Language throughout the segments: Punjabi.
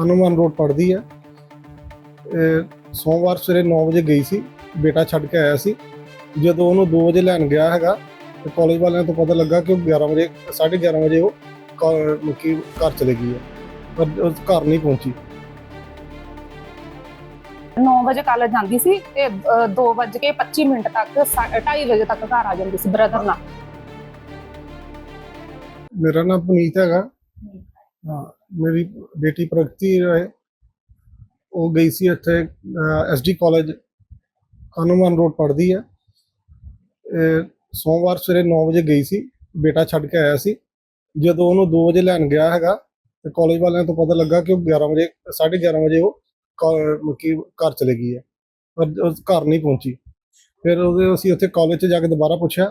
ਹਨੂੰਮਾਨ ਰੋਡ ਪੜਦੀ ਇਹ ਸੋਮਵਾਰ ਸਵੇਰੇ 9 ਵਜੇ ਗਈ ਸੀ ਬੇਟਾ ਛੱਡ ਕੇ ਆਇਆ ਸੀ। ਜਦੋਂ ਉਹਨੂੰ 2 ਵਜੇ ਲੈਣ ਗਿਆ ਹੈਗਾ ਤੇ ਕਾਲਜ ਵਾਲਿਆਂ ਤੋਂ ਪਤਾ ਲੱਗਾ ਕਿ ਉਹ 11 ਵਜੇ 11:30 ਵਜੇ ਉਹ ਕਾ- ਮਤਲਬ ਘਰ ਚਲੇ ਗਈ ਹੈ ਪਰ ਉਹ ਘਰ ਨਹੀਂ ਪਹੁੰਚੀ। 9 ਵਜੇ ਕਾਲਜ ਜਾਂਦੀ ਸੀ ਤੇ 2 ਵਜੇ ਕੇ 25 ਮਿੰਟ ਤੱਕ 2:30 ਵਜੇ ਤੱਕ ਘਰ ਆ ਜਾਂਦੀ ਸੀ ਬ੍ਰਦਰ ਨਾਲ। ਮੇਰਾ ਨਾਮ ਪੁਨੀਤ ਹੈਗਾ। ਮੇਰੀ ਬੇਟੀ ਪ੍ਰਗਤੀ ਰਾਏ, ਉਹ ਗਈ ਸੀ ਇੱਥੇ ਐਸਡੀ ਕਾਲਜ ਹਨੂੰਮਾਨ ਰੋਡ ਪੜ੍ਹਦੀ ਹੈ। ਸੋਮਵਾਰ ਸਵੇਰੇ 9 ਵਜੇ ਗਈ ਸੀ, ਬੇਟਾ ਛੱਡ ਕੇ ਆਇਆ ਸੀ। ਜਦੋਂ ਉਹਨੂੰ 2 ਵਜੇ ਲੈਣ ਗਿਆ ਹੈਗਾ, ਤੇ ਕਾਲਜ ਵਾਲਿਆਂ ਤੋਂ ਪਤਾ ਲੱਗਾ ਕਿ ਉਹ 11 ਵਜੇ 11:30 ਵਜੇ ਉਹ ਕਾ- ਮਤਲਬ ਕਿ ਘਰ ਚਲੇ ਗਈ ਹੈ। ਪਰ ਉਹ ਘਰ ਨਹੀਂ ਪਹੁੰਚੀ। ਫਿਰ ਉਹਦੇ ਅਸੀਂ ਉੱਥੇ ਕਾਲਜ 'ਚ ਜਾ ਕੇ ਦੁਬਾਰਾ ਪੁੱਛਿਆ,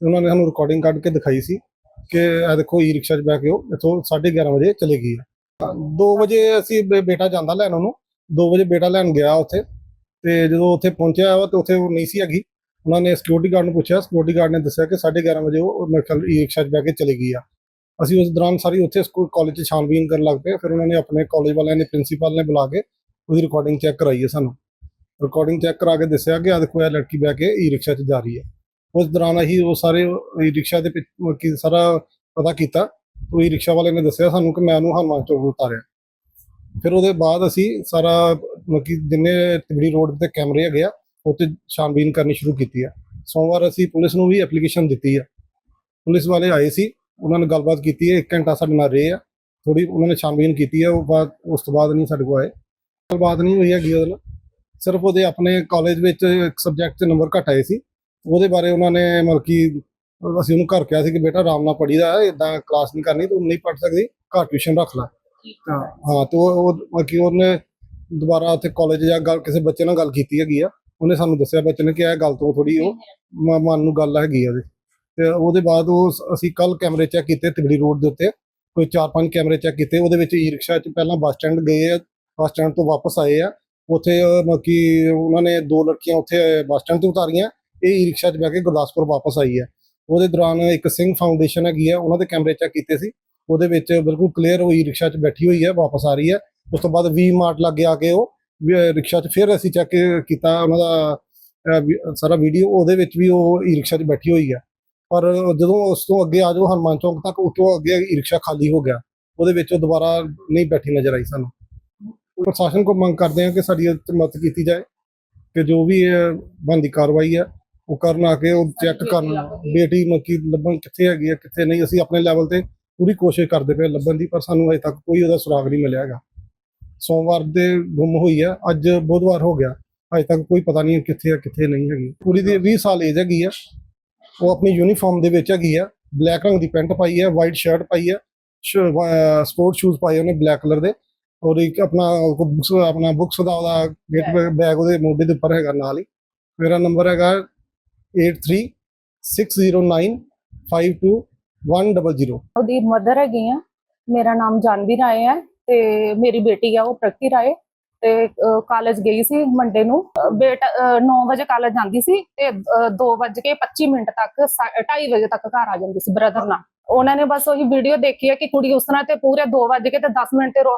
ਤੇ ਉਹਨਾਂ ਨੇ ਸਾਨੂੰ ਰਿਕਾਰਡਿੰਗ ਕੱਢ ਕੇ ਦਿਖਾਈ ਸੀ। ਕਿ ਇਹ ਦੇਖੋ ਈ ਰਿਕਸ਼ਾ 'ਚ ਬਹਿ ਕੇ ਉਹ ਇੱਥੋਂ 11:30 ਵਜੇ ਚਲੇ ਗਈ ਹੈ। 2 ਵਜੇ ਅਸੀਂ ਬੇ- ਬੇਟਾ ਜਾਂਦਾ ਲੈਣ ਉਹਨੂੰ। 2 ਵਜੇ ਬੇਟਾ ਲੈਣ ਗਿਆ ਉੱਥੇ ਤੇ ਜਦੋਂ ਉੱਥੇ ਪਹੁੰਚਿਆ ਉਹ ਤੇ ਉੱਥੇ ਉਹ ਨਹੀਂ ਸੀ ਹੈਗੀ, ਉਹਨਾਂ ਨੇ ਸਿਕਿਉਰਿਟੀ ਗਾਰਡ ਨੂੰ ਪੁੱਛਿਆ। ਸਿਕਿਉਰਿਟੀ ਗਾਰਡ ਨੇ ਦੱਸਿਆ ਕਿ 11:30 ਵਜੇ ਉਹ ਮੇਰੇ ਖਿਆਲ ਈ ਰਿਕਸ਼ਾ 'ਚ ਬਹਿ ਕੇ ਚਲੇ ਗਈ ਆ। ਅਸੀਂ ਉਸ ਦੌਰਾਨ ਸਾਰੀ ਉੱਥੇ ਸਕੂਲ ਕਾਲਜ 'ਚ ਛਾਣਬੀਨ ਕਰਨ ਲੱਗ ਪਏ। ਫਿਰ ਉਹਨਾਂ ਨੇ ਆਪਣੇ ਕਾਲਜ ਵਾਲਿਆਂ ਨੇ ਪ੍ਰਿੰਸੀਪਲ ਨੇ ਬੁਲਾ ਕੇ ਉਹਦੀ ਰਿਕਾਰਡਿੰਗ ਚੈੱਕ ਕਰਾਈ ਹੈ ਸਾਨੂੰ। ਰਿਕਾਰਡਿੰਗ ਚੈੱਕ ਕਰਾ ਕੇ ਦੱਸਿਆ ਕਿ ਆ ਦੇਖੋ ਇਹ ਲੜਕੀ ਬਹਿ ਕੇ ਈ ਰਿਕਸ਼ਾ 'ਚ ਜਾ ਰਹੀ ਹੈ। ਉਸ ਦੌਰਾਨ ਅਸੀਂ ਉਹ ਸਾਰੇ ਈ ਰਿਕਸ਼ਾ ਦੇ ਪਿੱਛ- ਮਤਲਬ ਕਿ ਸਾਰਾ ਪਤਾ ਕੀਤਾ। ਉਹ ਈ ਰਿਕਸ਼ਾ ਵਾਲੇ ਨੇ ਦੱਸਿਆ ਸਾਨੂੰ ਕਿ ਮੈਂ ਉਹਨੂੰ ਹਨੂੰਮਾਨ ਚੌਕ ਉਤਾਰਿਆ। ਫਿਰ ਉਹਦੇ ਬਾਅਦ ਅਸੀਂ ਸਾਰਾ, ਮਤਲਬ ਕਿ ਜਿੰਨੇ ਤਿਬੜੀ ਰੋਡ ਤੇ ਕੈਮਰੇ ਹੈਗੇ ਆ ਉੱਤੇ ਛਾਨਬੀਨ ਕਰਨੀ ਸ਼ੁਰੂ ਕੀਤੀ ਆ। ਸੋਮਵਾਰ ਅਸੀਂ ਪੁਲਿਸ ਨੂੰ ਵੀ ਐਪਲੀਕੇਸ਼ਨ ਦਿੱਤੀ ਆ। ਪੁਲਿਸ ਵਾਲੇ ਆਏ ਸੀ, ਉਹਨਾਂ ਨੇ ਗੱਲਬਾਤ ਕੀਤੀ ਹੈ 1 ਘੰਟਾ ਸਾਡੇ ਨਾਲ ਰਹੇ ਆ। ਥੋੜੀ ਉਹਨਾਂ ਨੇ ਛਾਨਬੀਨ ਕੀਤੀ ਆ, ਉਹ ਬਾਅਦ, ਉਸ ਤੋਂ ਬਾਅਦ ਨਹੀਂ ਸਾਡੇ ਕੋਲ ਆਏ। ਗੱਲਬਾਤ ਨਹੀਂ ਹੋਈ ਹੈਗੀ ਉਹਦੇ ਨਾਲ। ਸਿਰਫ ਉਹਦੇ ਆਪਣੇ ਕਾਲਜ ਵਿੱਚ ਇੱਕ ਸਬਜੈਕਟ 'ਚ ਨੰਬਰ ਘੱਟ ਆਏ ਸੀ। ਉਹਦੇ ਬਾਰੇ ਉਹਨਾਂ ਨੇ ਮਤਲਬ ਕਿ ਅਸੀਂ ਉਹਨੂੰ ਘਰ ਕਿਹਾ ਸੀ ਕਿ ਬੇਟਾ ਆਰਾਮ ਨਾਲ ਪੜੀਦਾ ਇਦਾਂ ਕਲਾਸ ਨਹੀਂ ਕਰਨੀ ਤੂੰ ਨਹੀਂ ਪੜ ਸਕਦੀ ਘਰ ਟਿਊਸ਼ਨ ਰੱਖ ਲੈ। ਹਾਂ ਤੇ ਉਹ ਉਹ ਮਤਲਬ ਕਿ ਉਹਨੇ ਦੁਬਾਰਾ ਉੱਥੇ ਕਾਲਜ ਜਾਂ ਗੱਲ ਕਿਸੇ ਬੱਚੇ ਨਾਲ ਗੱਲ ਕੀਤੀ ਹੈਗੀ ਆ ਉਹਨੇ ਸਾਨੂੰ ਦੱਸਿਆ ਬੱਚੇ ਨੇ ਕਿ ਇਹ ਗੱਲ ਤੋਂ ਥੋੜੀ ਉਹ ਮਨ ਨੂੰ ਗੱਲ ਹੈਗੀ ਆ ਤੇ ਉਹਦੇ ਬਾਅਦ ਉਹ ਅਸੀਂ ਕੱਲ ਕੈਮਰੇ ਚੈੱਕ ਕੀਤੇ ਤਿਬੜੀ ਰੋਡ ਦੇ ਉੱਤੇ ਕੋਈ 4-5 ਕੈਮਰੇ ਚੈੱਕ ਕੀਤੇ ਉਹਦੇ ਵਿੱਚ ਈ ਰਿਕਸ਼ਾ 'ਚ ਪਹਿਲਾਂ ਬੱਸ ਸਟੈਂਡ ਗਏ ਆ ਬੱਸ ਸਟੈਂਡ ਤੋਂ ਵਾਪਸ ਆਏ ਆ ਉੱਥੇ ਮਤਲਬ ਕਿ ਉਹਨਾਂ ਨੇ ਦੋ ਲੜਕੀਆਂ ਉੱਥੇ ਬੱਸ ਸਟੈਂਡ ਤੇ ਉਤਾਰੀਆਂ ਇਹ ਈ ਰਿਕਸ਼ਾ 'ਚ ਬਹਿ ਕੇ ਗੁਰਦਾਸਪੁਰ ਵਾਪਸ ਆਈ ਹੈ। ਉਹਦੇ ਦੌਰਾਨ ਇੱਕ ਸਿੰਘ ਫਾਊਂਡੇਸ਼ਨ ਹੈਗੀ ਹੈ, ਉਹਨਾਂ ਦੇ ਕੈਮਰੇ ਚੈੱਕ ਕੀਤੇ ਸੀ। ਉਹਦੇ ਵਿੱਚ ਬਿਲਕੁਲ ਕਲੀਅਰ ਹੋਈ ਰਿਕਸ਼ਾ 'ਚ ਬੈਠੀ ਹੋਈ ਹੈ, ਵਾਪਸ ਆ ਰਹੀ ਹੈ। ਉਸ ਤੋਂ ਬਾਅਦ ਵੀ ਮਾਰਟ ਲੱਗੇ ਆ ਕੇ ਉਹ ਰਿਕਸ਼ਾ 'ਚ ਫਿਰ ਅਸੀਂ ਚੈੱਕ ਕੀਤਾ ਉਹਨਾਂ ਦਾ ਸਾਰਾ ਵੀਡੀਓ ਉਹਦੇ ਵਿੱਚ ਵੀ ਉਹ ਈ ਰਿਕਸ਼ਾ 'ਚ ਬੈਠੀ ਹੋਈ ਹੈ। ਪਰ ਜਦੋਂ ਉਸ ਤੋਂ ਅੱਗੇ ਆ ਜਾਓ, ਹਨੂੰਮਾਨ ਚੌਂਕ ਤੱਕ, ਉਸ ਅੱਗੇ ਈ ਰਿਕਸ਼ਾ ਖਾਲੀ ਹੋ ਗਿਆ। ਉਹਦੇ ਵਿੱਚ ਉਹ ਦੁਬਾਰਾ ਨਹੀਂ ਬੈਠੀ ਨਜ਼ਰ ਆਈ ਸਾਨੂੰ। ਪ੍ਰਸ਼ਾਸਨ ਕੋ ਮੰਗ ਕਰਦੇ ਹਾਂ ਕਿ ਸਾਡੀ ਮਦਦ ਕੀਤੀ ਜਾਏ, ਕਿ ਜੋ ਵੀ ਇਹ ਬਣਦੀ ਕਾਰਵਾਈ ਹੈ ਉਹ ਕਰਨ ਆ ਕੇ ਉਹ ਚੈੱਕ ਕਰਨ ਬੇਟੀ ਮੱਕੀ ਲੱਭਣ ਕਿੱਥੇ ਹੈਗੀ ਹੈ ਕਿੱਥੇ ਨਹੀਂ ਅਸੀਂ ਆਪਣੇ ਲੈਵਲ ਤੇ ਪੂਰੀ ਕੋਸ਼ਿਸ਼ ਕਰਦੇ ਪਏ ਲੱਭਣ ਦੀ ਪਰ ਸਾਨੂੰ ਅਜੇ ਤੱਕ ਕੋਈ ਉਹਦਾ ਸੁਰਾਗ ਨਹੀਂ ਮਿਲਿਆ ਹੈਗਾ। ਸੋਮਵਾਰ ਦੇ ਗੁੰਮ ਹੋਈ ਹੈ ਅੱਜ ਬੁੱਧਵਾਰ ਹੋ ਗਿਆ ਅਜੇ ਤੱਕ ਕੋਈ ਪਤਾ ਨਹੀਂ ਕਿੱਥੇ ਆ ਕਿੱਥੇ ਨਹੀਂ ਹੈਗੀ। ਕੁੜੀ ਦੀ 20 ਸਾਲ ਏਜ ਹੈਗੀ ਆ ਉਹ ਆਪਣੀ ਯੂਨੀਫਾਰਮ ਦੇ ਵਿੱਚ ਹੈਗੀ ਆ ਬਲੈਕ ਰੰਗ ਦੀ ਪੈਂਟ ਪਾਈ ਹੈ ਵਾਈਟ ਸ਼ਰਟ ਪਾਈ ਹੈ ਸਪੋਰਟ ਸ਼ੂਜ਼ ਪਾਏ ਉਹਨੇ ਬਲੈਕ ਕਲਰ ਦੇ ਔਰ ਇੱਕ ਆਪਣਾ ਬੁక్స్ ਆਪਣਾ ਬੁੱਕਸ ਦਾ ਉਹਦਾ ਬੈਗ ਉਹਦੇ ਮੋਢੇ ਦੇ ਉੱਪਰ ਹੈਗਾ ਨਾਲ ਹੀ। ਮੇਰਾ ਨੰਬਰ ਹੈਗਾ 8360952100 ਉਹਦੀ ਮਦਰ ਹੈਗੀ ਆ, ਮੇਰਾ ਨਾਮ ਜਾਨਵੀ ਰਾਏ ਹੈ ਤੇ ਮੇਰੀ ਬੇਟੀ ਆ ਉਹ ਪ੍ਰਗਤੀ ਰਾਏ ਤੇ ਕਾਲਜ ਗਈ ਸੀ ਮੰਡੇ ਨੂੰ। ਬੇਟਾ 9 ਵਜੇ ਕਾਲਜ ਜਾਂਦੀ ਸੀ ਤੇ 2 ਕੇ 25 ਮਿੰਟ ਤੱਕ 2:30 ਵਜੇ ਤੱਕ ਘਰ ਆ ਜਾਂਦੀ ਸੀ ਬ੍ਰਦਰ ਨਾਲ। ਉਹਨਾਂ ਨੇ ਬਸ ਉਹੀ ਵੀਡੀਓ ਦੇਖੀ ਹੈ ਕਿ ਕੁੜੀ ਉਸ ਤਰ੍ਹਾਂ ਤੇ ਪੂਰੇ 2 ਵਜੇ ਕੇ ਤੇ 10 ਮਿੰਟ ਤੇ ਰੋ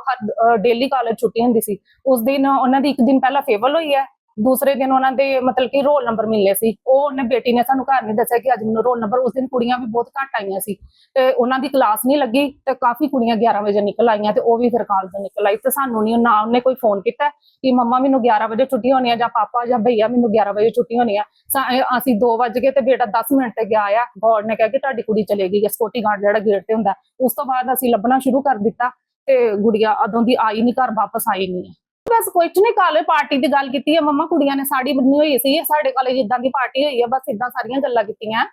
ਡੇਲੀ ਕਾਲਜ ਛੁੱਟੀ ਹੁੰਦੀ ਸੀ। ਉਸ ਦਿਨ ਉਹਨਾਂ ਦੀ ਇੱਕ ਦਿਨ ਪਹਿਲਾਂ ਫੇਵਲ ਹੋਈ ਹੈ ਦੂਸਰੇ ਦਿਨ ਉਹਨਾਂ ਦੇ ਮਤਲਬ ਕਿ ਰੋਲ ਨੰਬਰ ਮਿਲਨੇ ਸੀ। ਉਹ ਉਹਨੇ ਬੇਟੀ ਨੇ ਸਾਨੂੰ ਘਰ ਨਹੀਂ ਦੱਸਿਆ ਕਿ ਅੱਜ ਮੈਨੂੰ ਰੋਲ ਨੰਬਰ, ਉਸ ਦਿਨ ਕੁੜੀਆਂ ਵੀ ਬਹੁਤ ਘੱਟ ਆਈਆਂ ਸੀ। ਤੇ ਉਹਨਾਂ ਦੀ ਕਲਾਸ ਨਹੀਂ ਲੱਗੀ ਤੇ ਕਾਫੀ ਕੁੜੀਆਂ 11 ਵਜੇ ਨਿਕਲ ਆਈਆਂ ਤੇ ਉਹ ਵੀ ਫਿਰ ਕਾਲਜ ਤੋਂ ਨਿਕਲ ਆਈ ਤੇ ਸਾਨੂੰ ਨਹੀਂ, ਨਾ ਉਹਨੇ ਕੋਈ ਫੋਨ ਕੀਤਾ ਕਿ ਮੰਮਾ ਮੈਨੂੰ 11 ਵਜੇ ਛੁੱਟੀ ਹੋਣੀ ਆ ਜਾਂ ਪਾਪਾ ਜਾਂ ਭਈਆ ਮੈਨੂੰ 11 ਵਜੇ ਛੁੱਟੀ ਹੋਣੀ ਆ। ਅਸੀਂ 2 ਵਜੇ ਗਏ ਤੇ ਬੇਟਾ 10 ਮਿੰਟ ਤੇ ਗਿਆ ਆ। ਗੌਡ ਨੇ ਕਿਹਾ ਕਿ ਤੁਹਾਡੀ ਕੁੜੀ ਚਲੇ ਗਈ ਹੈ ਸਕਿਉਰਟੀ ਗਾਰਡ ਜਿਹੜਾ ਗੇਟ ਤੇ ਹੁੰਦਾ। ਉਸ ਤੋਂ ਬਾਅਦ ਅਸੀਂ ਲੱਭਣਾ ਸ਼ੁਰੂ ਕਰ ਦਿੱਤਾ ਤੇ ਗੁੜੀਆ ਅਦੋਂ ਦੀ ਆਈ ਨਹੀਂ, ਘਰ ਵਾਪਸ ਆਈ ਨਹੀਂ ਬਸ ਕੁਝ ਨਹੀਂ ਕਾਲੇ ਪਾਰਟੀ ਦੀ ਗੱਲ ਕੀਤੀ ਹੈ ਮੰਮਾ ਕੁੜੀਆਂ ਨੇ ਸਾੜੀ ਬੰਨੀ ਹੋਈ ਸੀ, ਸਾਡੇ ਕਾਲਜ ਇਦਾਂ ਦੀ ਪਾਰਟੀ ਹੋਈ ਹੈ ਬਸ ਇਦਾਂ ਸਾਰੀਆਂ ਗੱਲਾਂ ਕੀਤੀਆਂ।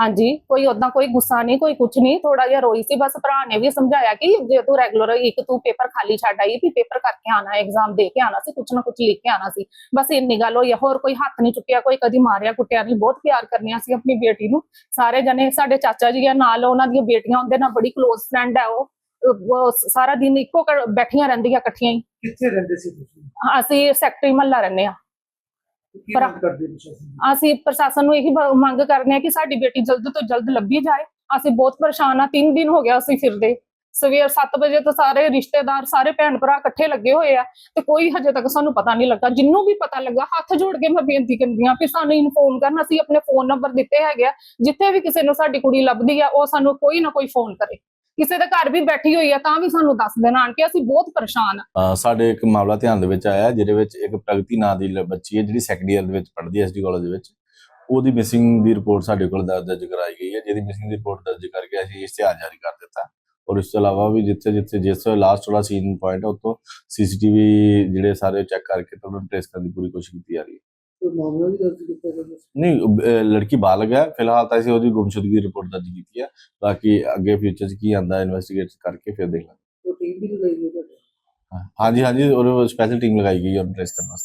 ਹਾਂਜੀ, ਕੋਈ ਉਦਾਂ ਕੋਈ ਗੁੱਸਾ ਨਹੀਂ ਕੋਈ ਕੁਝ ਨਹੀਂ ਥੋੜਾ ਜਿਹਾ ਰੋਈ ਸੀ, ਬਸ ਭਰਾ ਨੇ ਵੀ ਸਮਝਾਇਆ ਕਿ ਜੇ ਤੂੰ ਰੈਗੂਲਰ ਇੱਕ ਤੂੰ ਪੇਪਰ ਖਾਲੀ ਛੱਡ ਆਈ, ਵੀ ਪੇਪਰ ਕਰਕੇ ਆਣਾ ਐਗਜ਼ਾਮ ਦੇ ਕੇ ਆਣਾ ਸੀ ਕੁਝ ਨਾ ਕੁਝ ਲਿਖ ਕੇ ਆਣਾ ਸੀ। ਬਸ ਇੰਨੀ ਗੱਲ ਹੋਈ ਆ, ਹੋਰ ਕੋਈ ਹੱਥ ਨਹੀਂ ਚੁੱਕਿਆ, ਕੋਈ ਕਦੀ ਮਾਰਿਆ, ਕੁੱਟਿਆ ਨਹੀਂ ਬਹੁਤ ਪਿਆਰ ਕਰਨੀਆਂ ਸੀ ਆਪਣੀ ਬੇਟੀ ਨੂੰ। ਸਾਰੇ ਜਣੇ, ਸਾਡੇ ਚਾਚਾ ਜੀ ਆ ਨਾਲ, ਉਹਨਾਂ ਦੀਆਂ ਬੇਟੀਆਂ, ਉਹਦੇ ਨਾਲ ਬੜੀ ক্লোਜ਼ ਫਰੈਂਡ ਹੈ ਉਹ ਉਹ। ਸਾਰਾ ਦਿਨ ਇੱਕੋ ਬੈਠੀਆਂ ਰਹਿੰਦੀਆਂ ਇਕੱਠੀਆਂ ਹੀ। ਕਿੱਥੇ ਰਹਿੰਦੇ ਸੀ ਤੁਸੀਂ? ਅਸੀਂ ਸੈਕਟਰੀ ਮਹੱਲਾ ਰਹਿੰਦੇ ਆ ਪਰ- ਕਰਦੇ ਅਸੀਂ ਪ੍ਰਸ਼ਾਸਨ ਨੂੰ ਇਹੀ ਮੰਗ ਕਰਨੇ ਆ ਕਿ ਸਾਡੀ ਬੇਟੀ ਜਲਦ ਤੋਂ ਜਲਦ ਲੱਭੀ ਜਾਏ। ਅਸੀਂ ਬਹੁਤ ਪਰੇਸ਼ਾਨ ਆ 3 ਦਿਨ ਹੋ ਗਿਆ ਅਸੀਂ ਫਿਰਦੇ। ਸਵੇਰ 7 ਵਜੇ ਤੋਂ ਸਾਰੇ ਰਿਸ਼ਤੇਦਾਰ ਸਾਰੇ ਭੈਣ ਭਰਾ ਇਕੱਠੇ ਲੱਗੇ ਹੋਏ ਆ ਤੇ ਕੋਈ ਹਜੇ ਤੱਕ ਸਾਨੂੰ ਪਤਾ ਨਹੀਂ ਲੱਗਾ। ਜਿੰਨੂੰ ਵੀ ਪਤਾ ਲੱਗਾ ਹੱਥ ਜੋੜ ਕੇ ਮੈਂ ਬੇਨਤੀ ਕਰਦੀ ਆ ਕਿ ਸਾਨੂੰ ਇਨਫੋਰਮ ਕਰਨ। ਅਸੀਂ ਆਪਣੇ ਫੋਨ ਨੰਬਰ ਦਿੱਤੇ ਹੈਗੇ ਆ। ਜਿੱਥੇ ਵੀ ਕਿਸੇ ਨੂੰ ਸਾਡੀ ਕੁੜੀ ਲੱਭਦੀ ਆ ਉਹ ਸਾਨੂੰ ਕੋਈ ਨਾ ਕੋਈ ਫੋਨ ਕਰੇ। ਕਿਸੇ ਦੇ ਘਰ ਵੀ ਬੈਠੀ ਹੋਈ ਆ ਤਾਂ ਵੀ ਸਾਨੂੰ ਦੱਸ ਦੇਣ ਆਣ ਕੇ ਅਸੀਂ ਬਹੁਤ ਪਰੇਸ਼ਾਨ ਆ। ਅ, ਸਾਡੇ ਇੱਕ ਮਾਮਲਾ ਧਿਆਨ ਦੇ ਵਿੱਚ ਆਇਆ ਜਿਹਦੇ ਵਿੱਚ ਇੱਕ ਪ੍ਰਗਤੀ ਨਾਂ ਦੀ ਲ- ਬੱਚੀ ਹੈ ਜਿਹੜੀ ਸੈਕੰਡ ਈਅਰ ਦੇ ਵਿੱਚ ਪੜ੍ਹਦੀ ਹੈ ਐਸਡੀ ਕਾਲਜ ਦੇ ਵਿੱਚ। ਉਹਦੀ ਮਿਸਿੰਗ ਦੀ ਰਿਪੋਰਟ ਸਾਡੇ ਕੋਲ ਦਰ- ਦਰਜ ਕਰਾਈ ਗਈ ਹੈ ਜਿਹਦੀ ਮਿਸਿੰਗ ਦੀ ਰਿਪੋਰਟ ਦਰਜ ਕਰਕੇ ਅਸੀਂ ਇਸ਼ਤਿਹਾਰ ਜਾਰੀ ਕਰ ਦਿੱਤਾ। ਔਰ ਇਸ ਤੋਂ ਇਲਾਵਾ ਵੀ ਜਿੱਥੇ ਜਿੱਥੇ ਜਿਸ ਲਾਸਟ ਵਾਲਾ ਸੀਨ ਪੁਆਇੰਟ ਹੈ ਉੱਥੋਂ ਸੀਸੀਟੀਵੀ ਜਿਹੜੇ ਸਾਰੇ ਚੈੱਕ ਕਰਕੇ ਤੇ ਉਹਨਾਂ ਨੂੰ ਟ੍ਰੇਸ ਕਰਨ ਦੀ ਪੂਰੀ ਕੋਸ਼ਿਸ਼ ਕੀਤੀ ਜਾ ਰਹੀ ਹੈ। ਕੋਈ ਮਾਮਲਾ ਵੀ ਦਰਜ ਕੀਤਾ ਸੀ ਨਹੀਂ ਲੜਕੀ ਬਾਲਗ ਹੈ। ਫਿਲਹਾਲ ਤਾਂ ਅਸੀਂ ਉਹਦੀ ਗੁੰਮਸ਼ੁਦਗੀ ਰਿਪੋਰਟ ਦਰਜ ਕੀਤੀ ਹੈ। ਬਾਕੀ ਅੱਗੇ ਫਿਊਚਰ 'ਚ ਕੀ ਆਂਦਾ ਇਨਵੈਸਟੀਗੇਟ ਕਰਕੇ ਫਿਰ ਉਹ ਟੀਮ ਵੀ ਲਗਾਈ ਤੁਹਾਡੇ। ਹਾਂਜੀ ਹਾਂਜੀ ਔਰ ਸਪੈਸ਼ਲ ਟੀਮ ਲਗਾਈ ਗਈ ਹੈ ਉਹਨੂੰ ਟ੍ਰੇਸ ਕਰਨ ਵਾਸਤੇ।